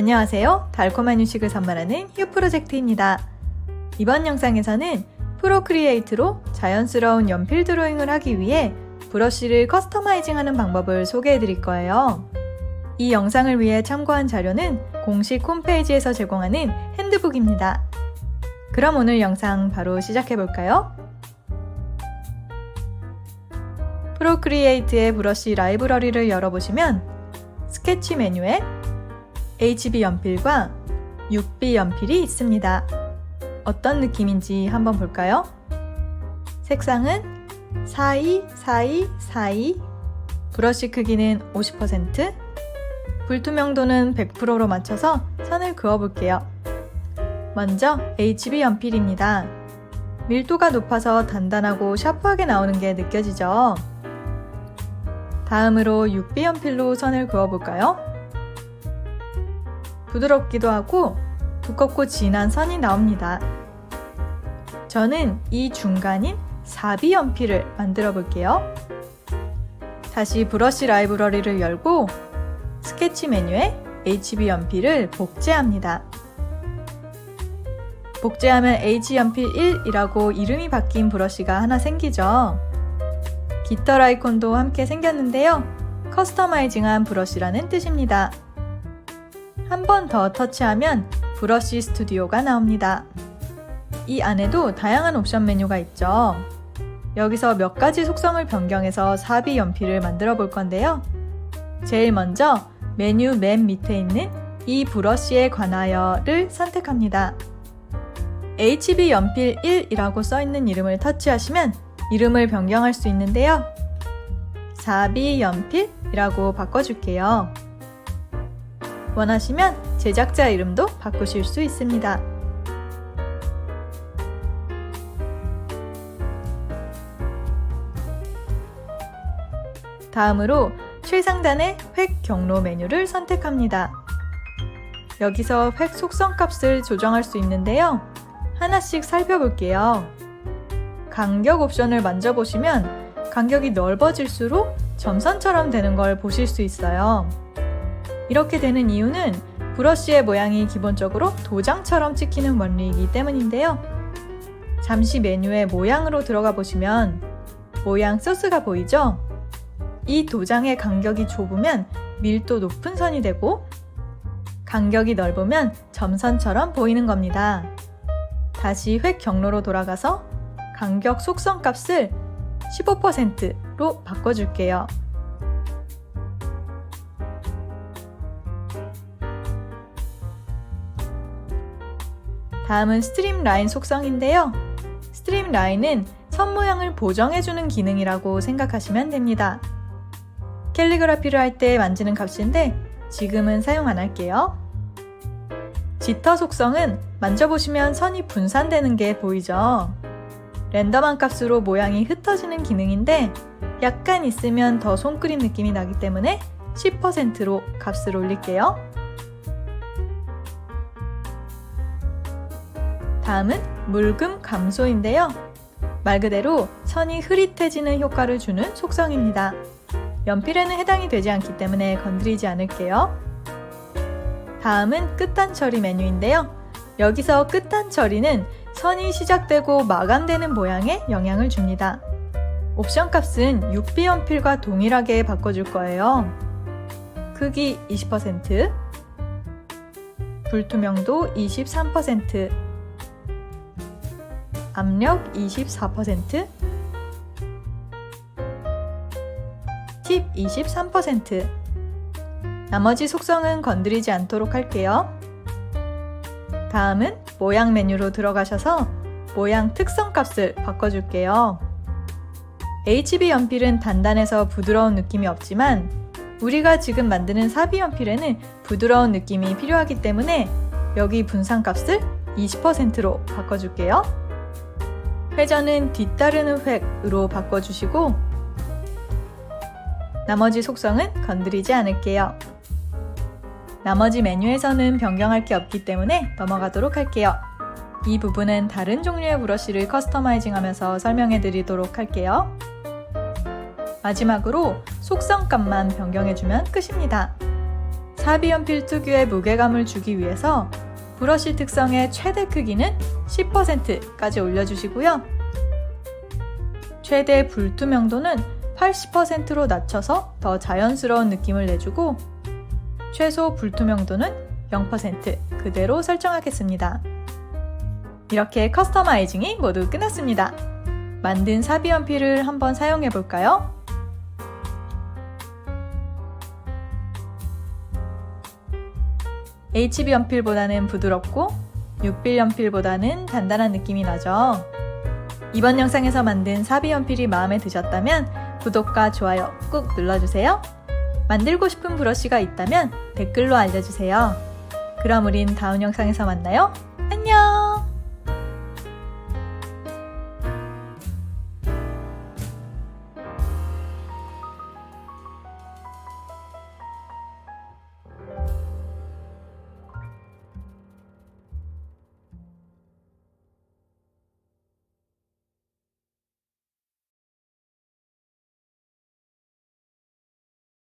안녕하세요. 달콤한 휴식을 선물하는 휴 프로젝트입니다. 이번 영상에서는 프로크리에이트로 자연스러운 연필 드로잉을 하기 위해 브러쉬를 커스터마이징하는 방법을 소개해 드릴 거예요. 이 영상을 위해 참고한 자료는 공식 홈페이지에서 제공하는 핸드북입니다. 그럼 오늘 영상 바로 시작해 볼까요? 프로크리에이트의 브러쉬 라이브러리를 열어보시면 스케치 메뉴에 HB 연필과 6B 연필이 있습니다. 어떤 느낌인지 한번 볼까요? 색상은 42, 42, 42, 브러쉬 크기는 50%, 불투명도는 100%로 맞춰서 선을 그어볼게요. 먼저 HB 연필입니다. 밀도가 높아서 단단하고 샤프하게 나오는 게 느껴지죠? 다음으로 6B 연필로 선을 그어볼까요? 부드럽기도 하고 두껍고 진한 선이 나옵니다. 저는 이 중간인 4B 연필을 만들어 볼게요. 다시 브러쉬 라이브러리를 열고 스케치 메뉴에 HB 연필을 복제합니다. 복제하면 H 연필 1이라고 이름이 바뀐 브러쉬가 하나 생기죠. 깃털 아이콘도 함께 생겼는데요. 커스터마이징한 브러쉬라는 뜻입니다. 한 번 더 터치하면 브러쉬 스튜디오가 나옵니다. 이 안에도 다양한 옵션 메뉴가 있죠. 여기서 몇 가지 속성을 변경해서 사비 연필을 만들어 볼 건데요. 제일 먼저 메뉴 맨 밑에 있는 이 브러쉬에 관하여를 선택합니다. HB 연필 1이라고 써 있는 이름을 터치하시면 이름을 변경할 수 있는데요. 4B 연필이라고 바꿔줄게요. 원하시면 제작자 이름도 바꾸실 수 있습니다. 다음으로 최상단의 획 경로 메뉴를 선택합니다. 여기서 획 속성 값을 조정할 수 있는데요. 하나씩 살펴볼게요. 간격 옵션을 만져보시면 간격이 넓어질수록 점선처럼 되는 걸 보실 수 있어요. 이렇게 되는 이유는 브러쉬의 모양이 기본적으로 도장처럼 찍히는 원리이기 때문인데요. 잠시 메뉴의 모양으로 들어가 보시면 모양 소스가 보이죠? 이 도장의 간격이 좁으면 밀도 높은 선이 되고 간격이 넓으면 점선처럼 보이는 겁니다. 다시 획 경로로 돌아가서 간격 속성 값을 15%로 바꿔줄게요. 다음은 스트림 라인 속성인데요. 스트림 라인은 선 모양을 보정해주는 기능이라고 생각하시면 됩니다. 캘리그라피를 할 때 만지는 값인데 지금은 사용 안 할게요. 지터 속성은 만져보시면 선이 분산되는 게 보이죠? 랜덤한 값으로 모양이 흩어지는 기능인데 약간 있으면 더 손그림 느낌이 나기 때문에 10%로 값을 올릴게요. 다음은 물금 감소인데요. 말 그대로 선이 흐릿해지는 효과를 주는 속성입니다. 연필에는 해당이 되지 않기 때문에 건드리지 않을게요. 다음은 끝단 처리 메뉴인데요. 여기서 끝단 처리는 선이 시작되고 마감되는 모양에 영향을 줍니다. 옵션 값은 6B 연필과 동일하게 바꿔줄 거예요. 크기 20%, 불투명도 23%, 압력 24%, 팁 23%. 나머지 속성은 건드리지 않도록 할게요. 다음은 모양 메뉴로 들어가셔서 모양 특성 값을 바꿔줄게요. HB 연필은 단단해서 부드러운 느낌이 없지만 우리가 지금 만드는 사비 연필에는 부드러운 느낌이 필요하기 때문에 여기 분산 값을 20%로 바꿔줄게요. 회전은 뒤따르는 획으로 바꿔주시고 나머지 속성은 건드리지 않을게요. 나머지 메뉴에서는 변경할 게 없기 때문에 넘어가도록 할게요. 이 부분은 다른 종류의 브러쉬를 커스터마이징 하면서 설명해 드리도록 할게요. 마지막으로 속성 값만 변경해주면 끝입니다. 사비 연필 특유의 무게감을 주기 위해서 브러쉬 특성의 최대 크기는 10%까지 올려주시고요. 최대 불투명도는 80%로 낮춰서 더 자연스러운 느낌을 내주고 최소 불투명도는 0% 그대로 설정하겠습니다. 이렇게 커스터마이징이 모두 끝났습니다. 만든 사비 연필을 한번 사용해 볼까요? HB 연필보다는 부드럽고 6빌 연필보다는 단단한 느낌이 나죠. 이번 영상에서 만든 사비 연필이 마음에 드셨다면 구독과 좋아요 꾹 눌러주세요. 만들고 싶은 브러쉬가 있다면 댓글로 알려주세요. 그럼 우린 다음 영상에서 만나요.